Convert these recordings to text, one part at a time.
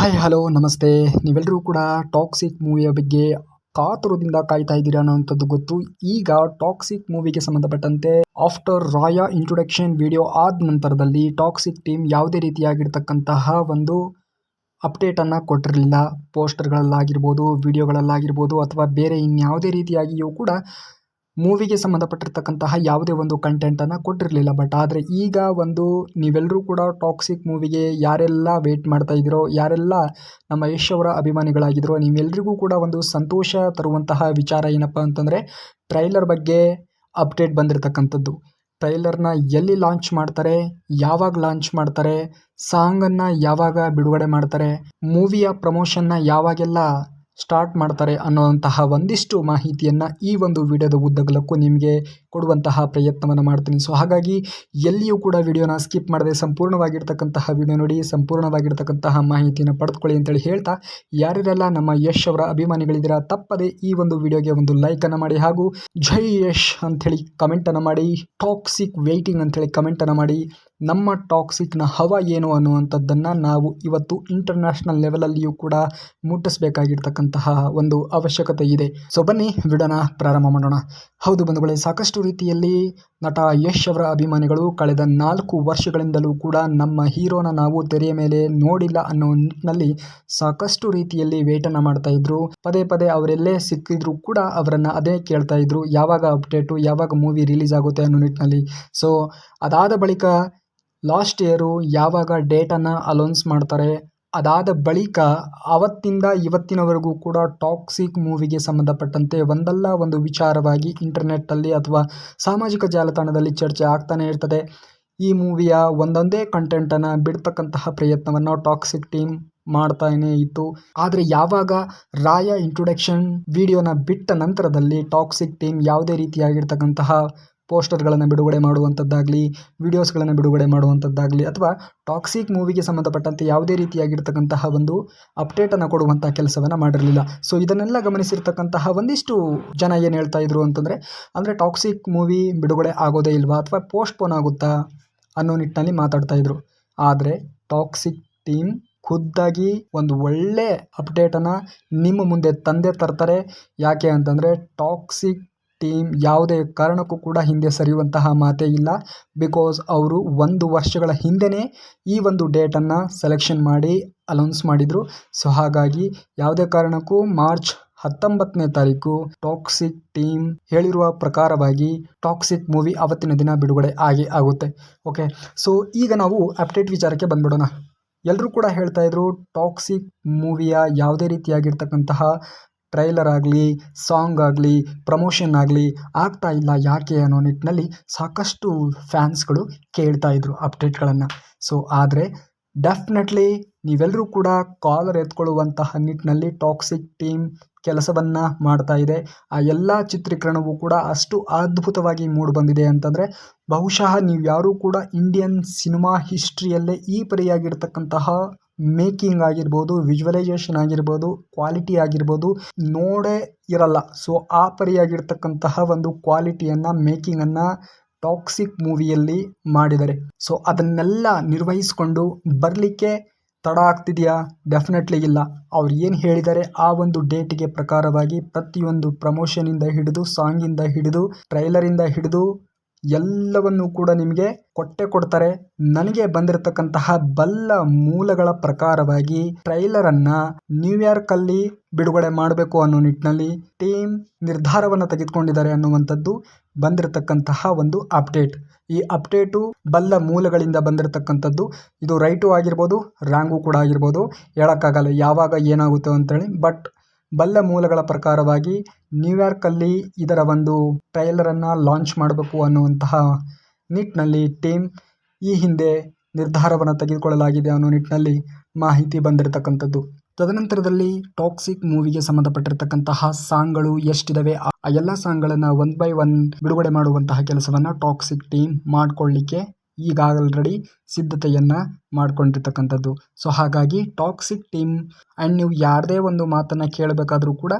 Hi hello ನಮಸ್ತೆ. ನೀವೆಲ್ಲರೂ ಕೂಡ ಟಾಕ್ಸಿಕ್ ಮೂವಿಯ ಬಗ್ಗೆ ಕಾತುರದಿಂದ ಕಾಯ್ತಾ ಇದ್ದೀರಾ ಅನ್ನೋಂಥದ್ದು ಗೊತ್ತು. ಈಗ ಟಾಕ್ಸಿಕ್ ಮೂವಿಗೆ ಸಂಬಂಧಪಟ್ಟಂತೆ ಆಫ್ಟರ್ ರಾಯ ಇಂಟ್ರೊಡಕ್ಷನ್ ವಿಡಿಯೋ ಆದ ನಂತರದಲ್ಲಿ ಟಾಕ್ಸಿಕ್ ಟೀಮ್ ಯಾವುದೇ ರೀತಿಯಾಗಿರ್ತಕ್ಕಂತಹ ಒಂದು ಅಪ್ಡೇಟನ್ನು ಕೊಟ್ಟಿರಲಿಲ್ಲ. ಪೋಸ್ಟರ್ಗಳಲ್ಲಾಗಿರ್ಬೋದು ವಿಡಿಯೋಗಳಲ್ಲಾಗಿರ್ಬೋದು ಅಥವಾ ಬೇರೆ ಇನ್ಯಾವುದೇ ರೀತಿಯಾಗಿಯೂ ಕೂಡ ಮೂವಿಗೆ ಸಂಬಂಧಪಟ್ಟಿರ್ತಕ್ಕಂತಹ ಯಾವುದೇ ಒಂದು ಕಂಟೆಂಟನ್ನು ಕೊಟ್ಟಿರಲಿಲ್ಲ. ಬಟ್ ಆದರೆ ಈಗ ಒಂದು ನೀವೆಲ್ಲರೂ ಕೂಡ ಟಾಕ್ಸಿಕ್ ಮೂವಿಗೆ ಯಾರೆಲ್ಲ ವೇಟ್ ಮಾಡ್ತಾ ಇದ್ದೀರೋ, ಯಾರೆಲ್ಲ ನಮ್ಮ ಯಶ್ ಅವರ ಅಭಿಮಾನಿಗಳಾಗಿದ್ರೋ ನೀವೆಲ್ಲರಿಗೂ ಕೂಡ ಒಂದು ಸಂತೋಷ ತರುವಂತಹ ವಿಚಾರ ಏನಪ್ಪ ಅಂತಂದರೆ ಟ್ರೈಲರ್ ಬಗ್ಗೆ ಅಪ್ಡೇಟ್ ಬಂದಿರತಕ್ಕಂಥದ್ದು. ಟ್ರೈಲರ್ನ ಎಲ್ಲಿ ಲಾಂಚ್ ಮಾಡ್ತಾರೆ, ಯಾವಾಗ ಲಾಂಚ್ ಮಾಡ್ತಾರೆ ಸಾಂಗನ್ನು ಯಾವಾಗ ಬಿಡುಗಡೆ ಮಾಡ್ತಾರೆ ಮೂವಿಯ ಪ್ರಮೋಷನ್ನ ಯಾವಾಗೆಲ್ಲ ಸ್ಟಾರ್ಟ್ ಮಾಡ್ತಾರೆ ಅನ್ನೋವಂತಹ ಒಂದಿಷ್ಟು ಮಾಹಿತಿಯನ್ನು ಈ ಒಂದು ವಿಡಿಯೋದ ಉದ್ದಗಲಕ್ಕೂ ನಿಮಗೆ ಕೊಡುವಂತಹ ಪ್ರಯತ್ನವನ್ನು ಮಾಡ್ತೀನಿ. ಸೊ ಹಾಗಾಗಿ ಎಲ್ಲಿಯೂ ಕೂಡ ವಿಡಿಯೋನ ಸ್ಕಿಪ್ ಮಾಡದೆ ಸಂಪೂರ್ಣವಾಗಿರ್ತಕ್ಕಂತಹ ವಿಡಿಯೋ ನೋಡಿ, ಸಂಪೂರ್ಣವಾಗಿರ್ತಕ್ಕಂತಹ ಮಾಹಿತಿಯನ್ನು ಪಡೆದುಕೊಳ್ಳಿ ಅಂತೇಳಿ ಹೇಳ್ತಾ, ಯಾರ್ಯಾರೆಲ್ಲ ನಮ್ಮ ಯಶ್ ಅವರ ಅಭಿಮಾನಿಗಳಿದ್ದೀರಾ, ತಪ್ಪದೆ ಈ ಒಂದು ವಿಡಿಯೋಗೆ ಒಂದು ಲೈಕನ್ನು ಮಾಡಿ ಹಾಗೂ ಜೈ ಯಶ್ ಅಂಥೇಳಿ ಕಮೆಂಟನ್ನು ಮಾಡಿ ಟಾಕ್ಸಿಕ್ ವೇಟಿಂಗ್ ಅಂಥೇಳಿ ಕಮೆಂಟನ್ನು ಮಾಡಿ, ನಮ್ಮ ಟಾಕ್ಸಿಕ್ನ ಹವ ಏನು ಅನ್ನುವಂಥದ್ದನ್ನು ನಾವು ಇವತ್ತು ಇಂಟರ್ನ್ಯಾಷನಲ್ ಲೆವೆಲಲ್ಲಿಯೂ ಕೂಡ ಮುಟ್ಟಿಸಬೇಕಾಗಿರ್ತಕ್ಕಂತಹ ಒಂದು ಅವಶ್ಯಕತೆ ಇದೆ. ಸೊ ಬನ್ನಿ, ವಿಡಿಯೋನ ಪ್ರಾರಂಭ ಮಾಡೋಣ. ಹೌದು ಬಂಧುಗಳೇ, ಸಾಕಷ್ಟು ರೀತಿಯಲ್ಲಿ ನಟ ಯಶ್ ಅವರ ಅಭಿಮಾನಿಗಳು ಕಳೆದ ನಾಲ್ಕು ವರ್ಷಗಳಿಂದಲೂ ಕೂಡ ನಮ್ಮ ಹೀರೋನ ನಾವು ತೆರೆಯ ಮೇಲೆ ನೋಡಿಲ್ಲ ಅನ್ನೋ ನಿಟ್ಟಿನಲ್ಲಿ ಸಾಕಷ್ಟು ರೀತಿಯಲ್ಲಿ ವೇಟನ್ನು ಮಾಡ್ತಾ ಇದ್ರು. ಪದೇ ಪದೇ ಅವರೆಲ್ಲೇ ಸಿಕ್ಕಿದ್ರು ಕೂಡ ಅವರನ್ನು ಅದೇ ಕೇಳ್ತಾ ಇದ್ರು. ಯಾವಾಗ ಅಪ್ಡೇಟು, ಯಾವಾಗ ಮೂವಿ ರಿಲೀಸ್ ಆಗುತ್ತೆ ಅನ್ನೋ ನಿಟ್ಟಿನಲ್ಲಿ. ಸೊ ಅದಾದ ಬಳಿಕ ಲಾಸ್ಟ್ ಇಯರು ಯಾವಾಗ ಡೇಟನ್ನು ಅಲೌನ್ಸ್ ಮಾಡ್ತಾರೆ ಅದಾದ ಬಳಿಕ ಆವತ್ತಿಂದ ಇವತ್ತಿನವರೆಗೂ ಕೂಡ ಟಾಕ್ಸಿಕ್ ಮೂವಿಗೆ ಸಂಬಂಧಪಟ್ಟಂತೆ ಒಂದಲ್ಲ ಒಂದು ವಿಚಾರವಾಗಿ ಇಂಟರ್ನೆಟ್ಟಲ್ಲಿ ಅಥವಾ ಸಾಮಾಜಿಕ ಜಾಲತಾಣದಲ್ಲಿ ಚರ್ಚೆ ಆಗ್ತಾನೆ ಇರ್ತದೆ. ಈ ಮೂವಿಯ ಒಂದೊಂದೇ ಕಂಟೆಂಟನ್ನು ಬಿಡ್ತಕ್ಕಂತಹ ಪ್ರಯತ್ನವನ್ನು ಟಾಕ್ಸಿಕ್ ಟೀಮ್ ಮಾಡ್ತಾನೇ ಇತ್ತು. ಆದರೆ ಯಾವಾಗ ರಾಯ ಇಂಟ್ರೊಡಕ್ಷನ್ ವಿಡಿಯೋನ ಬಿಟ್ಟ ನಂತರದಲ್ಲಿ ಟಾಕ್ಸಿಕ್ ಟೀಮ್ ಯಾವುದೇ ರೀತಿಯಾಗಿರ್ತಕ್ಕಂತಹ ಪೋಸ್ಟರ್ಗಳನ್ನು ಬಿಡುಗಡೆ ಮಾಡುವಂಥದ್ದಾಗಲಿ ವಿಡಿಯೋಸ್ಗಳನ್ನು ಬಿಡುಗಡೆ ಮಾಡುವಂಥದ್ದಾಗಲಿ ಅಥವಾ ಟಾಕ್ಸಿಕ್ ಮೂವಿಗೆ ಸಂಬಂಧಪಟ್ಟಂತೆ ಯಾವುದೇ ರೀತಿಯಾಗಿರ್ತಕ್ಕಂತಹ ಒಂದು ಅಪ್ಡೇಟನ್ನು ಕೊಡುವಂಥ ಕೆಲಸವನ್ನು ಮಾಡಿರಲಿಲ್ಲ. ಸೊ, ಇದನ್ನೆಲ್ಲ ಗಮನಿಸಿರ್ತಕ್ಕಂತಹ ಒಂದಿಷ್ಟು ಜನ ಏನು ಹೇಳ್ತಾ ಇದ್ರು ಅಂತಂದರೆ, ಅಂದರೆ ಟಾಕ್ಸಿಕ್ ಮೂವಿ ಬಿಡುಗಡೆ ಆಗೋದೇ ಇಲ್ವಾ ಅಥವಾ ಪೋಸ್ಟ್ಪೋನ್ ಆಗುತ್ತಾ ಅನ್ನೋ ನಿಟ್ಟಿನಲ್ಲಿ ಮಾತಾಡ್ತಾ ಇದ್ರು. ಆದರೆ ಟಾಕ್ಸಿಕ್ ಟೀಮ್ ಖುದ್ದಾಗಿ ಒಂದು ಒಳ್ಳೆ ಅಪ್ಡೇಟನ್ನು ನಿಮ್ಮ ಮುಂದೆ ತಂದೆ ತರ್ತಾರೆ. ಯಾಕೆ ಅಂತಂದರೆ ಟಾಕ್ಸಿಕ್ ಟೀಮ್ ಯಾವುದೇ ಕಾರಣಕ್ಕೂ ಕೂಡ ಹಿಂದೆ ಸರಿಯುವಂತಹ ಮಾತೇ ಇಲ್ಲ. ಬಿಕಾಸ್ ಅವರು ಒಂದು ವರ್ಷಗಳ ಹಿಂದೆಯೇ ಈ ಒಂದು ಡೇಟನ್ನು ಸೆಲೆಕ್ಷನ್ ಮಾಡಿ ಅಲೌನ್ಸ್ ಮಾಡಿದರು. ಸೊ ಹಾಗಾಗಿ ಯಾವುದೇ ಕಾರಣಕ್ಕೂ ಮಾರ್ಚ್ ಹತ್ತೊಂಬತ್ತನೇ ತಾರೀಕು ಟಾಕ್ಸಿಕ್ ಟೀಮ್ ಹೇಳಿರುವ ಪ್ರಕಾರವಾಗಿ ಟಾಕ್ಸಿಕ್ ಮೂವಿ ಅವತ್ತಿನ ದಿನ ಬಿಡುಗಡೆ ಆಗಿ ಆಗುತ್ತೆ. ಓಕೆ ಸೊ ಈಗ ನಾವು ಅಪ್ಡೇಟ್ ವಿಚಾರಕ್ಕೆ ಬಂದ್ಬಿಡೋಣ. ಎಲ್ಲರೂ ಕೂಡ ಹೇಳ್ತಾ ಇದ್ರು ಟಾಕ್ಸಿಕ್ ಮೂವಿಯ ಯಾವುದೇ ರೀತಿಯಾಗಿರ್ತಕ್ಕಂತಹ ಟ್ರೈಲರ್ ಆಗಲಿ, ಸಾಂಗ್ ಆಗಲಿ, ಪ್ರಮೋಷನ್ ಆಗಲಿ ಆಗ್ತಾ ಇಲ್ಲ ಯಾಕೆ ಅನ್ನೋ ನಿಟ್ಟಿನಲ್ಲಿ ಸಾಕಷ್ಟು ಫ್ಯಾನ್ಸ್ಗಳು ಕೇಳ್ತಾ ಇದ್ರು ಅಪ್ಡೇಟ್ಗಳನ್ನು. ಸೊ ಆದರೆ ಡೆಫಿನೆಟ್ಲಿ ನೀವೆಲ್ಲರೂ ಕೂಡ ಕಾಲರ್ ಎತ್ಕೊಳ್ಳುವಂತಹ ನಿಟ್ಟಿನಲ್ಲಿ ಟಾಕ್ಸಿಕ್ ಟೀಮ್ ಕೆಲಸವನ್ನು ಮಾಡ್ತಾ ಇದೆ. ಆ ಎಲ್ಲ ಚಿತ್ರೀಕರಣವೂ ಕೂಡ ಅಷ್ಟು ಅದ್ಭುತವಾಗಿ ಮೂಡಿಬಂದಿದೆ ಅಂತಂದರೆ ಬಹುಶಃ ನೀವು ಯಾರೂ ಕೂಡ ಇಂಡಿಯನ್ ಸಿನಿಮಾ ಹಿಸ್ಟ್ರಿಯಲ್ಲೇ ಈ ಪರಿಯಾಗಿರ್ತಕ್ಕಂತಹ ಮೇಕಿಂಗ್ ಆಗಿರ್ಬೋದು, ವಿಜುವಲೈಸೇಷನ್ ಆಗಿರ್ಬೋದು, ಕ್ವಾಲಿಟಿ ಆಗಿರ್ಬೋದು, ನೋಡೇ ಇರಲ್ಲ. ಸೊ, ಆ ಪರಿಯಾಗಿರ್ತಕ್ಕಂತಹ ಒಂದು ಕ್ವಾಲಿಟಿಯನ್ನು, ಮೇಕಿಂಗನ್ನು ಟಾಕ್ಸಿಕ್ ಮೂವಿಯಲ್ಲಿ ಮಾಡಿದ್ದಾರೆ. ಸೊ, ಅದನ್ನೆಲ್ಲ ನಿರ್ವಹಿಸಿಕೊಂಡು ಬರಲಿಕ್ಕೆ ತಡ ಆಗ್ತಿದೆಯಾ? ಡೆಫಿನೆಟ್ಲಿ ಇಲ್ಲ. ಅವ್ರು ಏನು ಹೇಳಿದ್ದಾರೆ, ಆ ಒಂದು ಡೇಟಿಗೆ ಪ್ರಕಾರವಾಗಿ ಪ್ರತಿಯೊಂದು ಪ್ರಮೋಷನಿಂದ ಹಿಡಿದು, ಸಾಂಗಿಂದ ಹಿಡಿದು, ಟ್ರೈಲರಿಂದ ಹಿಡಿದು ಎಲ್ಲವನ್ನು ಕೂಡ ನಿಮಗೆ ಕೊಟ್ಟೆ ಕೊಡ್ತಾರೆ. ನನಗೆ ಬಂದಿರತಕ್ಕಂತಹ ಬಲ್ಲ ಮೂಲಗಳ ಪ್ರಕಾರವಾಗಿ ಟ್ರೈಲರನ್ನ ನ್ಯೂಯಾರ್ಕ್ ಅಲ್ಲಿ ಬಿಡುಗಡೆ ಮಾಡಬೇಕು ಅನ್ನೋ ನಿಟ್ಟಿನಲ್ಲಿ ಟೀಮ್ ನಿರ್ಧಾರವನ್ನು ತೆಗೆದುಕೊಂಡಿದ್ದಾರೆ ಅನ್ನುವಂಥದ್ದು ಬಂದಿರತಕ್ಕಂತಹ ಒಂದು ಅಪ್ಡೇಟ್ ಈ ಅಪ್ಡೇಟು ಬಲ್ಲ ಮೂಲಗಳಿಂದ ಬಂದಿರತಕ್ಕಂಥದ್ದು. ಇದು ರೈಟು ಆಗಿರ್ಬೋದು ರಾಂಗು ಕೂಡ ಆಗಿರ್ಬೋದು. ಹೇಳೋಕ್ಕಾಗಲ್ಲ ಯಾವಾಗ ಏನಾಗುತ್ತೋ ಅಂತೇಳಿ. ಬಟ್ ಬಲ್ಲ ಮೂಲಗಳ ಪ್ರಕಾರವಾಗಿ ನ್ಯೂಯಾರ್ಕಲ್ಲಿ ಇದರ ಒಂದು ಟ್ರೈಲರನ್ನು ಲಾಂಚ್ ಮಾಡಬೇಕು ಅನ್ನುವಂತಹ ನಿಟ್ಟಿನಲ್ಲಿ ಟೀಮ್ ಈ ಹಿಂದೆ ನಿರ್ಧಾರವನ್ನು ತೆಗೆದುಕೊಳ್ಳಲಾಗಿದೆ ಅನ್ನೋ ನಿಟ್ಟಿನಲ್ಲಿ ಮಾಹಿತಿ ಬಂದಿರತಕ್ಕಂಥದ್ದು. ತದನಂತರದಲ್ಲಿ ಟಾಕ್ಸಿಕ್ ಮೂವಿಗೆ ಸಂಬಂಧಪಟ್ಟಿರ್ತಕ್ಕಂತಹ ಸಾಂಗ್ಗಳು ಎಷ್ಟಿದಾವೆ? ಆ ಎಲ್ಲ ಸಾಂಗ್ಗಳನ್ನು ಒನ್ ಬೈ ಒನ್ ಬಿಡುಗಡೆ ಮಾಡುವಂತಹ ಕೆಲಸವನ್ನು ಟಾಕ್ಸಿಕ್ ಟೀಮ್ ಮಾಡಿಕೊಳ್ಳಿಕ್ಕೆ ಈಗ ಆಲ್ರೆಡಿ ಸಿದ್ಧತೆಯನ್ನು ಮಾಡ್ಕೊಂಡಿರ್ತಕ್ಕಂಥದ್ದು. ಸೊ ಹಾಗಾಗಿ ಟಾಕ್ಸಿಕ್ ಟೀಮ್ ಆ್ಯಂಡ್ ನೀವು ಯಾರದೇ ಒಂದು ಮಾತನ್ನು ಕೇಳಬೇಕಾದ್ರೂ ಕೂಡ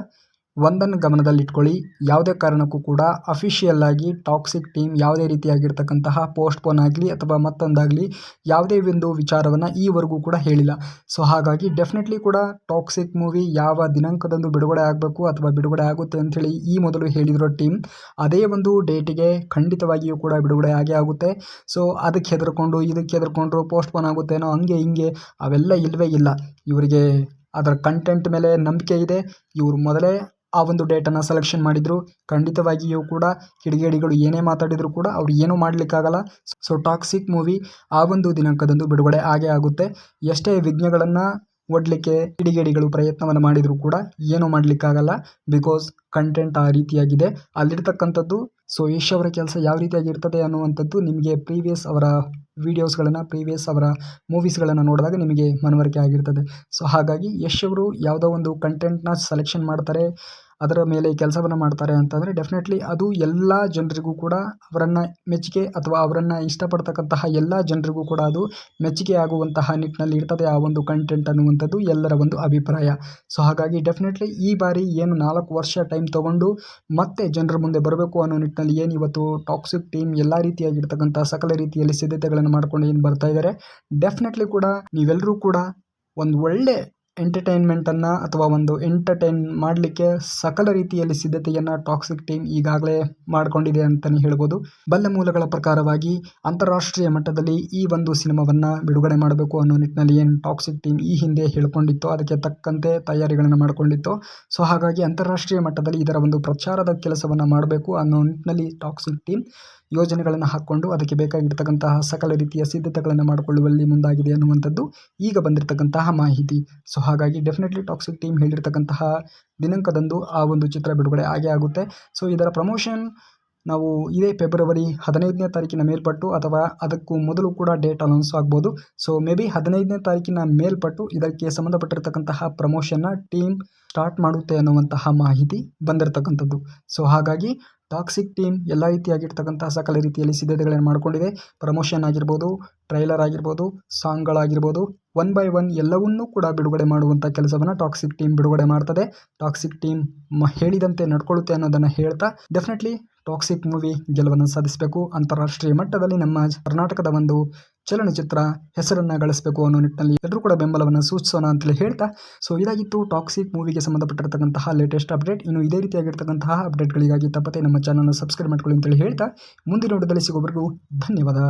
ಒಂದನ್ನು ಗಮನದಲ್ಲಿಟ್ಕೊಳ್ಳಿ. ಯಾವುದೇ ಕಾರಣಕ್ಕೂ ಕೂಡ ಅಫಿಷಿಯಲ್ ಆಗಿ ಟಾಕ್ಸಿಕ್ ಟೀಮ್ ಯಾವುದೇ ರೀತಿಯಾಗಿರ್ತಕ್ಕಂತಹ ಪೋಸ್ಟ್ಪೋನ್ ಆಗಲಿ ಅಥವಾ ಮತ್ತೊಂದಾಗಲಿ ಯಾವುದೇ ಒಂದು ವಿಚಾರವನ್ನು ಈವರೆಗೂ ಕೂಡ ಹೇಳಿಲ್ಲ. ಸೊ ಹಾಗಾಗಿ ಡೆಫಿನೆಟ್ಲಿ ಕೂಡ ಟಾಕ್ಸಿಕ್ ಮೂವಿ ಯಾವ ದಿನಾಂಕದಂದು ಬಿಡುಗಡೆ ಆಗಬೇಕು ಅಥವಾ ಬಿಡುಗಡೆ ಆಗುತ್ತೆ ಅಂಥೇಳಿ ಈ ಮೊದಲು ಹೇಳಿರೋ ಟೀಮ್ ಅದೇ ಒಂದು ಡೇಟಿಗೆ ಖಂಡಿತವಾಗಿಯೂ ಕೂಡ ಬಿಡುಗಡೆ ಆಗೇ ಆಗುತ್ತೆ. ಸೊ ಅದಕ್ಕೆ ಹೆದರ್ಕೊಂಡು, ಇದಕ್ಕೆ ಹೆದರ್ಕೊಂಡ್ರು ಪೋಸ್ಟ್ಪೋನ್ ಆಗುತ್ತೇನೋ ಹಂಗೆ ಹಿಂಗೆ ಅವೆಲ್ಲ ಇಲ್ಲವೇ ಇಲ್ಲ. ಇವರಿಗೆ ಅದರ ಕಂಟೆಂಟ್ ಮೇಲೆ ನಂಬಿಕೆ ಇದೆ. ಇವರು ಮೊದಲೇ ಆ ಒಂದು ಡೇಟನ್ನು ಸೆಲೆಕ್ಷನ್ ಮಾಡಿದರು. ಖಂಡಿತವಾಗಿಯೂ ಕೂಡ ಕಿಡಿಗೇಡಿಗಳು ಏನೇ ಮಾತಾಡಿದರೂ ಕೂಡ ಅವ್ರು ಏನೂ ಮಾಡಲಿಕ್ಕಾಗಲ್ಲ. ಸೊ ಟಾಕ್ಸಿಕ್ ಮೂವಿ ಆ ಒಂದು ದಿನಾಂಕದಂದು ಬಿಡುಗಡೆ ಆಗೇ ಆಗುತ್ತೆ. ಎಷ್ಟೇ ವಿಘ್ನಗಳನ್ನು ಒಡ್ಲಿಕ್ಕೆ ಕಿಡಿಗೇಡಿಗಳು ಪ್ರಯತ್ನವನ್ನು ಮಾಡಿದರೂ ಕೂಡ ಏನೂ ಮಾಡಲಿಕ್ಕಾಗಲ್ಲ. ಬಿಕಾಸ್ ಕಂಟೆಂಟ್ ಆ ರೀತಿಯಾಗಿದೆ. ಅಲ್ಲಿರ್ತಕ್ಕಂಥದ್ದು ಸೊ ಯಶ್ ಅವರ ಕೆಲಸ ಯಾವ ರೀತಿಯಾಗಿರ್ತದೆ ಅನ್ನುವಂಥದ್ದು ನಿಮಗೆ ಪ್ರೀವಿಯಸ್ ಅವರ ವೀಡಿಯೋಸ್ಗಳನ್ನು ಪ್ರೀವಿಯಸ್ ಅವರ ಮೂವೀಸ್ಗಳನ್ನು ನೋಡಿದಾಗ ನಿಮಗೆ ಮನವರಿಕೆ ಆಗಿರ್ತದೆ. ಸೊ ಹಾಗಾಗಿ ಯಶ್ ಅವರು ಯಾವುದೋ ಒಂದು ಕಂಟೆಂಟ್ನ ಸೆಲೆಕ್ಷನ್ ಮಾಡ್ತಾರೆ. ಅದರ ಮೇಲೆ ಕೆಲಸವನ್ನು ಮಾಡ್ತಾರೆ ಅಂತಂದರೆ ಡೆಫಿನೆಟ್ಲಿ ಅದು ಎಲ್ಲ ಜನರಿಗೂ ಕೂಡ ಅವರನ್ನು ಮೆಚ್ಚುಗೆ ಅಥವಾ ಅವರನ್ನು ಇಷ್ಟಪಡ್ತಕ್ಕಂತಹ ಎಲ್ಲ ಜನರಿಗೂ ಕೂಡ ಅದು ಮೆಚ್ಚುಗೆ ಆಗುವಂತಹ ನಿಟ್ಟಿನಲ್ಲಿ ಇರ್ತದೆ ಆ ಒಂದು ಕಂಟೆಂಟ್ ಅನ್ನುವಂಥದ್ದು ಎಲ್ಲರ ಒಂದು ಅಭಿಪ್ರಾಯ. ಸೊ ಹಾಗಾಗಿ ಡೆಫಿನೆಟ್ಲಿ ಈ ಬಾರಿ ಏನು ನಾಲ್ಕು ವರ್ಷ ಟೈಮ್ ತೊಗೊಂಡು ಮತ್ತೆ ಜನರ ಮುಂದೆ ಬರಬೇಕು ಅನ್ನೋ ನಿಟ್ಟಿನಲ್ಲಿ ಏನು ಇವತ್ತು ಟಾಕ್ಸಿಕ್ ಟೀಮ್ ಎಲ್ಲ ರೀತಿಯಾಗಿರ್ತಕ್ಕಂಥ ಸಕಲ ರೀತಿಯಲ್ಲಿ ಸಿದ್ಧತೆಗಳನ್ನು ಮಾಡ್ಕೊಂಡು ಏನು ಬರ್ತಾ ಇದ್ದಾರೆ ಡೆಫಿನೆಟ್ಲಿ ಕೂಡ ನೀವೆಲ್ಲರೂ ಕೂಡ ಒಂದು ಒಳ್ಳೆ ಎಂಟರ್ಟೈನ್ಮೆಂಟನ್ನು ಅಥವಾ ಒಂದು ಎಂಟರ್ಟೈನ್ ಮಾಡಲಿಕ್ಕೆ ಸಕಲ ರೀತಿಯಲ್ಲಿ ಸಿದ್ಧತೆಯನ್ನು ಟಾಕ್ಸಿಕ್ ಟೀಮ್ ಈಗಾಗಲೇ ಮಾಡಿಕೊಂಡಿದೆ ಅಂತಲೇ ಹೇಳ್ಬೋದು. ಬಲ್ಲ ಮೂಲಗಳ ಪ್ರಕಾರವಾಗಿ ಅಂತಾರಾಷ್ಟ್ರೀಯ ಮಟ್ಟದಲ್ಲಿ ಈ ಒಂದು ಸಿನಿಮಾವನ್ನು ಬಿಡುಗಡೆ ಮಾಡಬೇಕು ಅನ್ನೋ ನಿಟ್ಟಿನಲ್ಲಿ ಏನು ಟಾಕ್ಸಿಕ್ ಟೀಮ್ ಈ ಹಿಂದೆ ಹೇಳ್ಕೊಂಡಿತ್ತು, ಅದಕ್ಕೆ ತಕ್ಕಂತೆ ತಯಾರಿಗಳನ್ನು ಮಾಡಿಕೊಂಡಿತ್ತು. ಸೊ ಹಾಗಾಗಿ ಅಂತಾರಾಷ್ಟ್ರೀಯ ಮಟ್ಟದಲ್ಲಿ ಇದರ ಒಂದು ಪ್ರಚಾರದ ಕೆಲಸವನ್ನು ಮಾಡಬೇಕು ಅನ್ನೋ ನಿಟ್ಟಿನಲ್ಲಿ ಟಾಕ್ಸಿಕ್ ಟೀಮ್ ಯೋಜನೆಗಳನ್ನು ಹಾಕ್ಕೊಂಡು ಅದಕ್ಕೆ ಬೇಕಾಗಿರ್ತಕ್ಕಂತಹ ಸಕಲ ರೀತಿಯ ಸಿದ್ಧತೆಗಳನ್ನು ಮಾಡಿಕೊಳ್ಳುವಲ್ಲಿ ಮುಂದಾಗಿದೆ ಅನ್ನುವಂಥದ್ದು ಈಗ ಬಂದಿರತಕ್ಕಂತಹ ಮಾಹಿತಿ. ಸೊ ಹಾಗಾಗಿ ಡೆಫಿನೆಟ್ಲಿ ಟಾಕ್ಸಿಕ್ ಟೀಮ್ ಹೇಳಿರ್ತಕ್ಕಂತಹ ದಿನಾಂಕದಂದು ಆ ಒಂದು ಚಿತ್ರ ಬಿಡುಗಡೆ ಆಗೇ ಆಗುತ್ತೆ. ಸೊ ಇದರ ಪ್ರಮೋಷನ್ ನಾವು ಇದೇ ಫೆಬ್ರವರಿ ಹದಿನೈದನೇ ತಾರೀಕಿನ ಮೇಲ್ಪಟ್ಟು ಅಥವಾ ಅದಕ್ಕೂ ಮೊದಲು ಕೂಡ ಡೇಟ್ ಅನೌನ್ಸ್ ಆಗ್ಬೋದು. ಸೊ ಮೇ ಬಿ ಹದಿನೈದನೇ ತಾರೀಕಿನ ಮೇಲ್ಪಟ್ಟು ಇದಕ್ಕೆ ಸಂಬಂಧಪಟ್ಟಿರ್ತಕ್ಕಂತಹ ಪ್ರಮೋಷನ್ನ ಟೀಮ್ ಸ್ಟಾರ್ಟ್ ಮಾಡುತ್ತೆ ಅನ್ನುವಂತಹ ಮಾಹಿತಿ ಬಂದಿರತಕ್ಕಂಥದ್ದು. ಸೊ ಹಾಗಾಗಿ ಟಾಕ್ಸಿಕ್ ಟೀಮ್ ಎಲ್ಲ ರೀತಿಯಾಗಿರ್ತಕ್ಕಂತಹ ಸಕಲ ರೀತಿಯಲ್ಲಿ ಸಿದ್ಧತೆಗಳನ್ನು ಮಾಡಿಕೊಂಡಿದೆ. ಪ್ರಮೋಷನ್ ಆಗಿರ್ಬೋದು, ಟ್ರೈಲರ್ ಆಗಿರ್ಬೋದು, ಸಾಂಗ್ಗಳಾಗಿರ್ಬೋದು, ಒನ್ ಬೈ ಒನ್ ಎಲ್ಲವನ್ನೂ ಕೂಡ ಬಿಡುಗಡೆ ಮಾಡುವಂಥ ಕೆಲಸವನ್ನು ಟಾಕ್ಸಿಕ್ ಟೀಮ್ ಬಿಡುಗಡೆ ಮಾಡ್ತದೆ. ಟಾಕ್ಸಿಕ್ ಟೀಮ್ ಹೇಳಿದಂತೆ ನಡ್ಕೊಳ್ಳುತ್ತೆ ಅನ್ನೋದನ್ನು ಹೇಳ್ತಾ, ಡೆಫಿನೆಟ್ಲಿ ಟಾಕ್ಸಿಕ್ ಮೂವಿ ಗೆಲುವನ್ನು ಸಾಧಿಸಬೇಕು. ಅಂತಾರಾಷ್ಟ್ರೀಯ ಮಟ್ಟದಲ್ಲಿ ನಮ್ಮ ಕರ್ನಾಟಕದ ಒಂದು ಚಲನಚಿತ್ರ ಹೆಸರನ್ನು ಗಳಿಸಬೇಕು ಅನ್ನೋ ನಿಟ್ಟಿನಲ್ಲಿ ಎಲ್ಲರೂ ಕೂಡ ಬೆಂಬಲವನ್ನು ಸೂಚಿಸೋಣ ಅಂತೇಳಿ ಹೇಳ್ತಾ, ಸೊ ಇದಾಗಿತ್ತು ಟಾಕ್ಸಿಕ್ ಮೂವಿಗೆ ಸಂಬಂಧಪಟ್ಟಿರತಕ್ಕಂತಹ ಲೇಟೆಸ್ಟ್ ಅಪ್ಡೇಟ್. ಇನ್ನು ಇದೇ ರೀತಿಯಾಗಿರ್ತಕ್ಕಂತಹ ಅಪ್ಡೇಟ್ಗಳಿಗಾಗಿ ತಪ್ಪದೆ ನಮ್ಮ ಚಾನಲ್ನ ಸಬ್ಸ್ಕ್ರೈಬ್ ಮಾಡ್ಕೊಳ್ಳಿ ಅಂತೇಳಿ ಹೇಳ್ತಾ, ಮುಂದಿನ ನೋಡದಲ್ಲಿ ಸಿಗೋವರೆಗೂ ಧನ್ಯವಾದ.